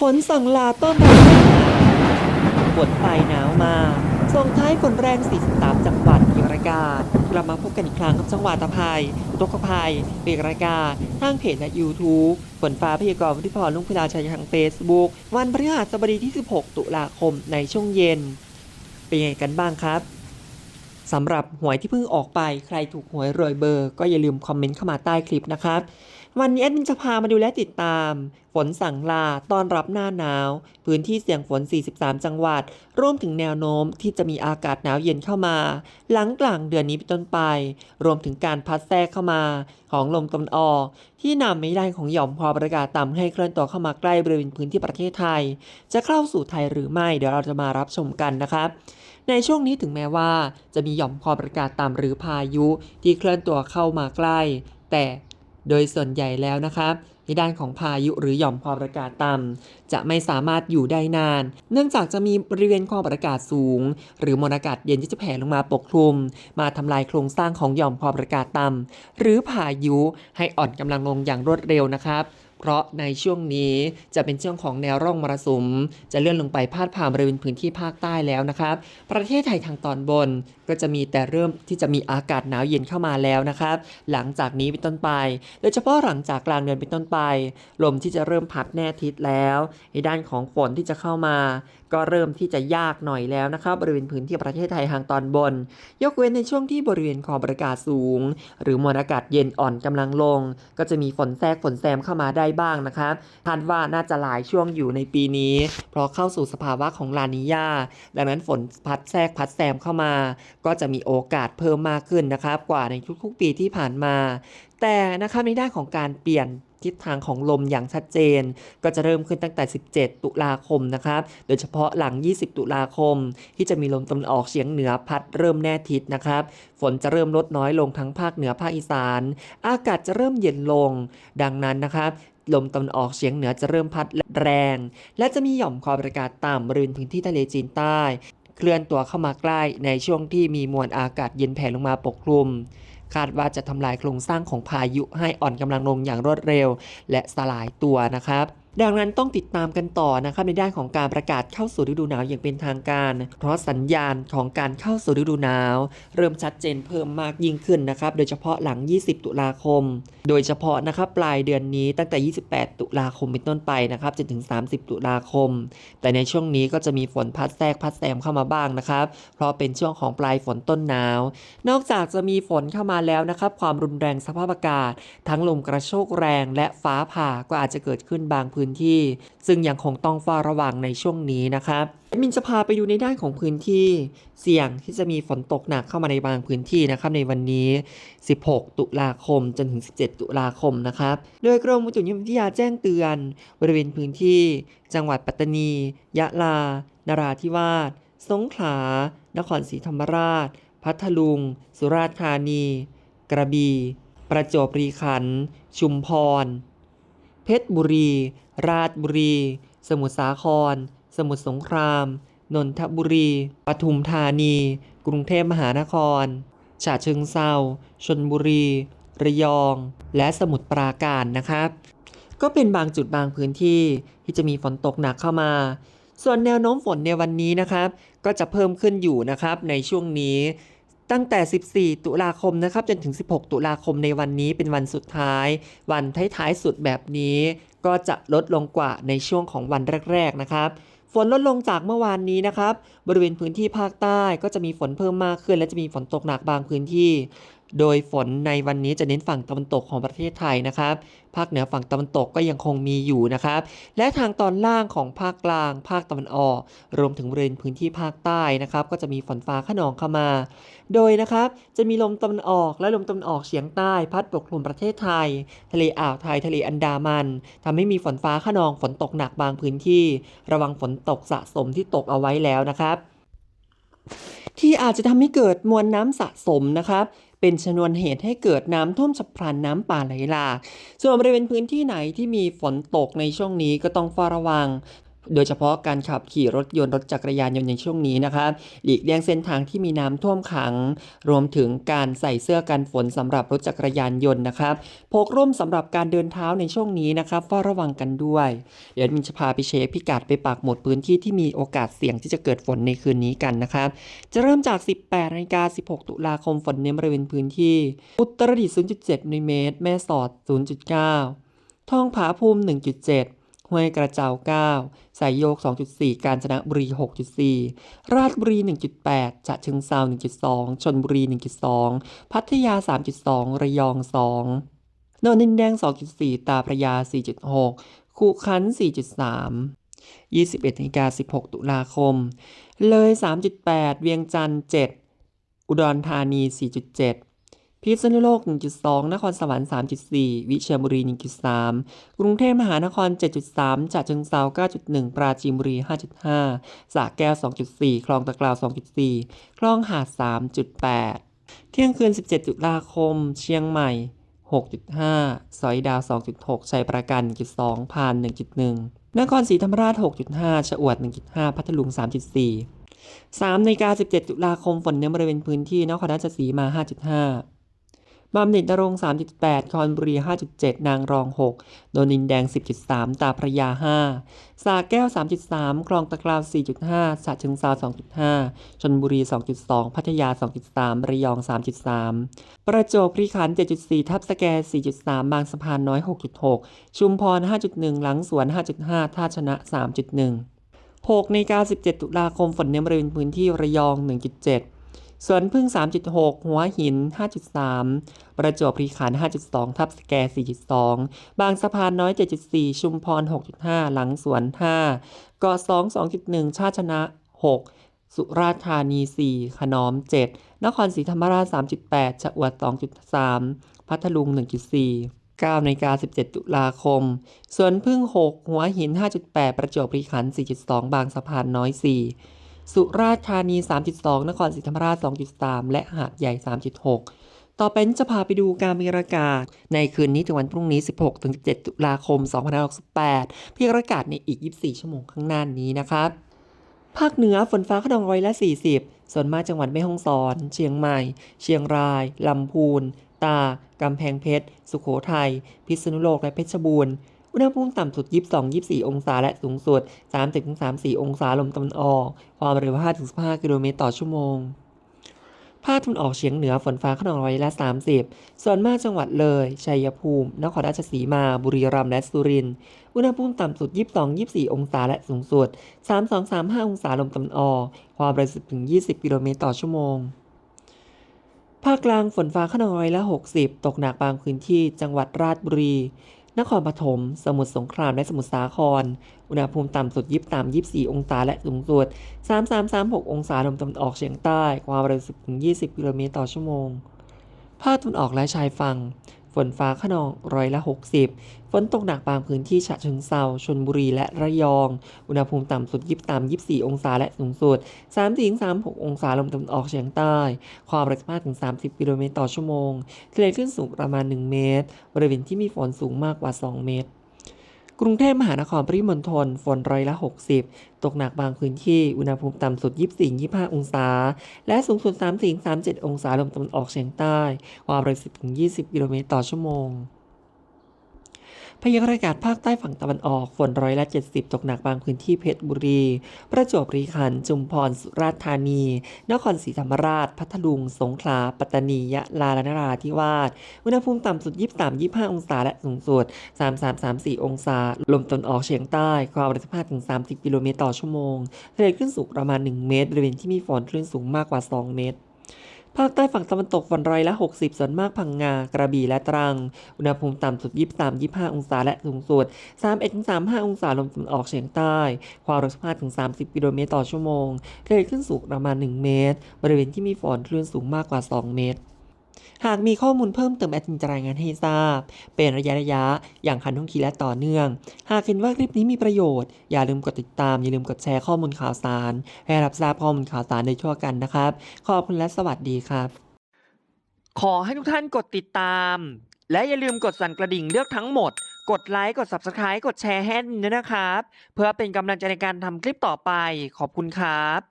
ฝนสั่งลาต้อนรับฝนปลายหนาวมา ส่งท้ายฝนแรง 43 จังหวัดปีรายการกลับมาพบกันอีกครั้งกับจังหวัดตะไพายตกภัยเปีรายการทางเพจและ YouTube ฝนฟ้าพยากรณ์วิพรลุงพิลาชัยทาง Facebook วันพฤหัสบดีที่ 16 ตุลาคมในช่วงเย็น เป็นยังไงกันบ้างครับสำหรับหวยที่เพิ่งออกไปใครถูกหวยรวยเบอร์ ก็อย่าลืมคอมเมนต์เข้ามาใต้คลิปนะครับ วันนี้แอดมินจะพามาดูและติดตาม ฝนสั่งลาต้อนรับหน้าหนาว พื้นที่เสี่ยงฝน 43 จังหวัด รวมถึงแนวโน้มที่จะมีอากาศหนาวเย็นเข้ามา หลังกลางเดือนนี้เป็นต้นไป รวมถึงการพัดแทรกเข้ามา ของลมตะวันออก ที่นำไม่ได้ของหย่อมความกดอากาศต่ำให้เคลื่อนตัวเข้ามาใกล้บริเวณพื้นที่ประเทศไทย จะเข้าสู่ไทยหรือไม่เดี๋ยวเราจะมารับชมกันนะครับในช่วงนี้ถึงแม้ว่าจะมีหย่อมความกดอากาศต่ำหรือพายุที่เคลื่อนตัวเข้ามาใกล้ แต่ โดยส่วนใหญ่แล้วนะครับในด้านของพายุหรือหย่อมความกดอากาศต่ำจะไม่สามารถอยู่ได้นาน เนื่องจากจะมีบริเวณความกดอากาศสูง หรือมวลอากาศเย็นที่จะแผ่ลงมาปกคลุม มาทำลายโครงสร้างของหย่อมความกดอากาศต่ำหรือพายุให้อ่อนกำลังลงอย่างรวดเร็วนะครับ เพราะในช่วงนี้จะเป็นช่วงของแนวร่องมรสุม จะเลื่อนลงไปพาดผ่านบริเวณพื้นที่ภาคใต้แล้วนะครับ ประเทศไทยทางตอนบนก็จะมีแต่เริ่มที่จะมีอากาศหนาวเย็นเข้ามาแล้วนะครับ หลังจากนี้เป็นต้นไป โดยเฉพาะหลังจากกลางเดือนเป็นต้นไป ลมที่จะเริ่มพัดแน่ทิศแล้ว ในด้านของฝนที่จะเข้ามา ก็เริ่มที่จะยากหน่อยแล้วนะครับ บริเวณพื้นที่ประเทศไทยทางตอนบน ยกเว้นในช่วงที่บริเวณความอากาศสูง หรือมวลอากาศเย็นอ่อนกำลังลง ก็จะมีฝนแทรกฝนแซมเข้ามาได้บ้างนะครับคาดว่าน่าจะหลายช่วงอยู่ในปีนี้ เพราะเข้าสู่สภาวะของลานิยาดังนั้นฝนพัดแทรกพัดแซมเข้ามา ก็จะมีโอกาสเพิ่มมากขึ้นนะครับ กว่าในทุกๆปีที่ผ่านมา แต่นะครับในด้านของการเปลี่ยน ทิศทางของลมอย่างชัดเจน ก็จะเริ่มขึ้นตั้งแต่ 17 ตุลาคมนะครับ โดยเฉพาะหลัง 20 ตุลาคม ที่จะมีลมตะวันออกเฉียงเหนือพัดเริ่มแน่ทิศนะครับ ฝนจะเริ่มลดน้อยลงทั้งภาคเหนือภาคอีสาน อากาศจะเริ่มเย็นลง ดังนั้นนะครับลมตะวันออกเฉียงเหนือจะเริ่มพัดแรง และจะมีหย่อมความกดอากาศต่ำบริเวณพื้นที่ทะเลจีนใต้ เคลื่อนตัวเข้ามาใกล้ในช่วงที่มีมวลอากาศเย็นแผ่ลงมาปกคลุม คาดว่าจะทำลายโครงสร้างของพายุให้อ่อนกำลังลงอย่างรวดเร็ว และสลายตัวนะครับ ดังนั้นต้องติดตามกันต่อนะครับในด้านของการประกาศเข้าสู่ฤดูหนาวอย่างเป็นทางการ เพราะสัญญาณของการเข้าสู่ฤดูหนาว เริ่มชัดเจนเพิ่มมากยิ่งขึ้นนะครับ โดยเฉพาะหลัง 20 ตุลาคม โดยเฉพาะนะครับปลายเดือนนี้ตั้งแต่ 28 ตุลาคมเป็นต้นไปนะครับจนถึง 30 ตุลาคม แต่ในช่วงนี้ก็จะมีฝนพัดแทรกพัดแซมเข้ามาบ้างนะครับ เพราะเป็นช่วงของปลายฝนต้นหนาว นอกจากจะมีฝนเข้ามาแล้วนะครับความรุนแรงสภาพอากาศ ทั้งลมกระโชกแรง และฟ้าผ่าก็อาจจะเกิดขึ้นบางพื้นพื้นที่ ซึ่งยังคงต้องเฝ้าระวังในช่วงนี้นะครับมินจะพาไปดูในด้านของพื้นที่ เสี่ยงที่จะมีฝนตกหนักเข้ามาในบางพื้นที่นะครับในวันนี้ 16 ตุลาคม จนถึง 17 ตุลาคมนะครับ โดยกรมอุตุนิยมวิทยาแจ้งเตือน บริเวณพื้นที่ จังหวัดปัตตานี ยะลา นราธิวาส สงขลา นครศรีธรรมราช พัทลุง สุราษฎร์ธานี กระบี่ ประจวบคีรีขันธ์ ชุมพร เพชรบุรี ราชบุรี สมุทรสาคร สมุทรสงคราม นนทบุรี ปทุมธานี กรุงเทพมหานคร ฉะเชิงเซาชนบุรี ระยอง และสมุทรปราการนะครับ ก็เป็นบางจุดบางพื้นที่ที่จะมีฝนตกหนักเข้ามา ส่วนแนวโน้มฝนในวันนี้นะครับ ก็จะเพิ่มขึ้นอยู่นะครับในช่วงนี้ ตั้งแต่ 14 ตุลาคมนะครับจนถึง 16 ตุลาคมในวันนี้เป็นวันสุดท้าย วันท้ายๆสุดแบบนี้ ก็จะลดลงกว่าในช่วงของวันแรกๆนะครับฝนลดลงจากเมื่อวานนี้นะครับ บริเวณพื้นที่ภาคใต้ก็จะมีฝนเพิ่มมากขึ้น และจะมีฝนตกหนักบางพื้นที่ โดยฝนในวันนี้จะเน้นฝั่งตะวันตกของประเทศไทยนะครับ ภาคเหนือฝั่งตะวันตกก็ยังคงมีอยู่นะครับ และทางตอนล่างของภาคกลาง ภาคตะวันออก รวมถึงบริเวณพื้นที่ภาคใต้นะครับ ก็จะมีฝนฟ้าขนองเข้ามา โดยนะครับจะมีลมตะวันออกและลมตะวันออกเฉียงใต้พัดปกคลุมประเทศไทย ทะเลอ่าวไทยทะเลอันดามันทำให้มีฝนฟ้าขนองฝนตกหนักบางพื้นที่ ระวังฝนตกสะสมที่ตกเอาไว้แล้วนะครับที่อาจจะทำให้เกิดมวลน้ำสะสมนะครับ เป็นชนวนเหตุให้เกิดน้ำท่วมฉับพลันน้ำป่าไหลหลากส่วนบริเวณพื้นที่ไหนที่มีฝนตกในช่วงนี้ก็ต้องเฝ้าระวัง โดยเฉพาะการขับขี่รถยนต์รถจักรยานยนต์ในช่วงนี้นะครับหลีกเลี่ยงเส้นทางที่มีน้ำท่วมขัง รวมถึงการใส่เสื้อกันฝนสำหรับรถจักรยานยนต์นะครับพกร่มสำหรับการเดินเท้าในช่วงนี้นะครับเฝ้าระวังกันด้วย เดี๋ยวมินจะพาไปเช็คพิกัดไปปักหมุดพื้นที่ที่มีโอกาสเสี่ยงที่จะเกิดฝนในคืนนี้กันนะครับ จะเริ่มจาก 18นาฬิกา16 ตุลาคมฝนเน้นบริเวณพื้นที่ อุตรดิตถ์0.7มิลลิเมตร แม่สอด 0.9 ทองผาภูมิ 1.7 ห้วยกระเจ้า 9 สายโยก 2.4 กาญจนบุรี 6.4 ราชบุรี 1.8 จะเชิงเซา1.2 ชนบุรี 1.2 พัทยา 3.2 ระยอง 2 นนดินแดง 2.4 ตาพระยา 4.6ขุขัน 4.3 21นาฬิกา16 ตุลาคม เลย 3.8 เวียงจันทร์ 7 อุดรธานี 4.7 พิษณุโลก 1.2 นครสวรรค์ 3.4 วิเชียรบุรี 1.3 กรุงเทพมหานคร 7.3ฉะเชิงเทรา9.1 ปราจีนบุรี 5.5 สระแก้ว 2.4 คลองตะกราว 2.4 คลองหาด 3.8 เที่ยงคืน 17 ตุลาคม เชียงใหม่ 6.5 สอยดาว 2.6 ชัยประการ1.2 พาน 1.1 นครศรีธรรมราช 6.5 ชะอวด 1.5 พัทลุง 3.4 3นาฬิกา17 ตุลาคมฝนเน้นบริเวณพื้นที่นครราชสีมา 5.5 บำเหน็จนรง 3.8 คอนบุรี 5.7 นางรอง 6 โดนินแดง 10.3 ตาพระยา 5 สาแก้ว 3.3 คลองตะกราว 4.5ฉะเชิงเซา2.5 ชนบุรี 2.2 พัทยา 2.3 ระยอง 3.3 ประจวบคีรีขัน 7.4 ทับสแก 4.3 บางสะพานน้อย 6.6 ชุมพร 5.1 หลังสวน 5.5 ท่าชนะ 3.1 6ในกา17 ตุลาคมฝนเน้นบริเวณพื้นที่ระยอง 1.7 สวนพึ่ง 3.6 หัวหิน 5.3 ประจวบคีรีขันธ์5.2 ทับสแก 4.2 บางสะพานน้อย 7.4 ชุมพร 6.5 หลังสวน 5กาะ2 2.1 ชาชนะ 6 สุราษฎร์ธานี 4 ขนอม 7 นครศรีธรรมราช 3.8 ชะอวด 2.3 พัทลุง 1.4 9นาฬิกา17 ตุลาคม สวนพึ่ง 6 หัวหิน 5.8 ประจวบคีรีขันธ์4.2 บางสะพานน้อย 4 สุราษฎร์ธานี 3.2 นครศรีธรรมราช 2.3 และหาดใหญ่ 3.6 ต่อไปนี้จะพาไปดูการมีอากาศ ในคืนนี้ถึงวันพรุ่งนี้ 16-17 ตุลาคม 2568พี่อากาศในอีก 24 ชั่วโมงข้างหน้านี้นะครับภาคเหนือฝนฟ้าขนองร้อยละ 40 ส่วนมากจังหวัดแม่ฮ่องสอน เชียงใหม่ เชียงราย ลำพูน ตากำแพงเพชร สุโขทัย พิษณุโลกและเพชรบูรณ์ อุณหภูมิต่ำสุด 22-24 องศา และสูงสุด 30-34 องศาลมตะวันออก ความเร็ว 5-15 กิโลเมตรต่อชั่วโมงภาคตะวันออกเฉียงเหนือฝนฟ้าขนองร้อยละ 30 ส่วนมากจังหวัดเลย ชัยภูมิ นครราชสีมา บุรีรัมย์ และสุรินทร์ อุณหภูมิต่ำสุด 22-24 องศา และสูงสุด 32-35 องศาลมตะวันออก ความเร็ว10-20 กิโลเมตรต่อชั่วโมง ภาคกลางฝนฟ้าขนองร้อยละ 60 ตกหนักบางพื้นที่ จังหวัดราชบุรี นครปฐม สมุทรสงครามและสมุทรสาคร อุณหภูมิต่ำสุด23-24องศาและสูงสุด 33-36 องศาลมตะวันออกเฉียงใต้ ความเร็ว10-20 กิโลเมตรต่อชั่วโมง ภาคตะวันออกและชายฝั่ง ฝนฟ้าขนองร้อยละ 60 ฝนตกหนักบางพื้นที่ฉะเชิงเซาชนบุรีและระยอง อุณหภูมิต่ำสุด 23-24 องศาและสูงสุด3-36 องศาลมตะวันออกเฉียงใต้ ความเร็ว15-30 กิโลเมตรต่อชั่วโมงทะเลคลื่นสูงประมาณ 1 เมตร บริเวณที่มีฝนสูงมากกว่า 2 เมตร กรุงเทพมหานครปริมณฑลฝนร้อยละ 60 ตกหนักบางพื้นที่ อุณหภูมิต่ำสุด 24-25 องศา และสูงสุด30-37 องศาลมตะวันออกเฉียงใต้ ความเร็ว10-20 กิโลเมตรต่อชั่วโมง พยากรณ์อากาศภาคใต้ฝั่งตะวันออกฝนร้อยละ 70 ตกหนักบางพื้นที่เพชรบุรี ประจวบคีรีขันธ์ชุมพรสุราษฎร์ธานี นครศรีธรรมราช พัทลุง สงขลา ปัตตานี ยะลา และนราธิวาส อุณหภูมิต่ำสุด 23-25 องศา และสูงสุด 33-34 องศา ลมตะวันออกเฉียงใต้ ความเร็ว15-30 กิโลเมตรต่อชั่วโมงทะเลคลื่นสูงประมาณ 1 เมตร บริเวณที่มีฝนคลื่นสูงมากกว่า 2 เมตร ภาคใต้ฝั่งตะวันตกฝนร้อยละ 60 ส่วนมากพังงา กระบี่และตรัง อุณหภูมิต่ำสุด 23-25 องศาและสูงสุด 31-35 องศาลมตะวันออกเฉียงใต้ ความเร็ว15-30 กิโลเมตรต่อชั่วโมงทะเลคลื่นสูงประมาณ 1 เมตร บริเวณที่มีฝนคลื่นสูงมากกว่า 2 เมตร หากมีข้อมูลเพิ่มเติมแอดมินจะรายงานให้ทราบ เป็นระยะระยะๆอย่างคันท่องคีและต่อเนื่อง หากเห็นว่าคลิปนี้มีประโยชน์ อย่าลืมกดติดตาม อย่าลืมกดแชร์ข้อมูลข่าวสาร ให้รับทราบข้อมูลข่าวสารในทั่วกันนะครับ ขอบคุณและสวัสดีครับ ขอให้ทุกท่านกดติดตาม และอย่าลืมกดสั่นกระดิ่งเลือกทั้งหมด กดไลค์ กด Subscribe กดแชร์ให้ด้วยนะครับ เพื่อเป็นกำลังใจในการทำคลิปต่อไป ขอบคุณครับ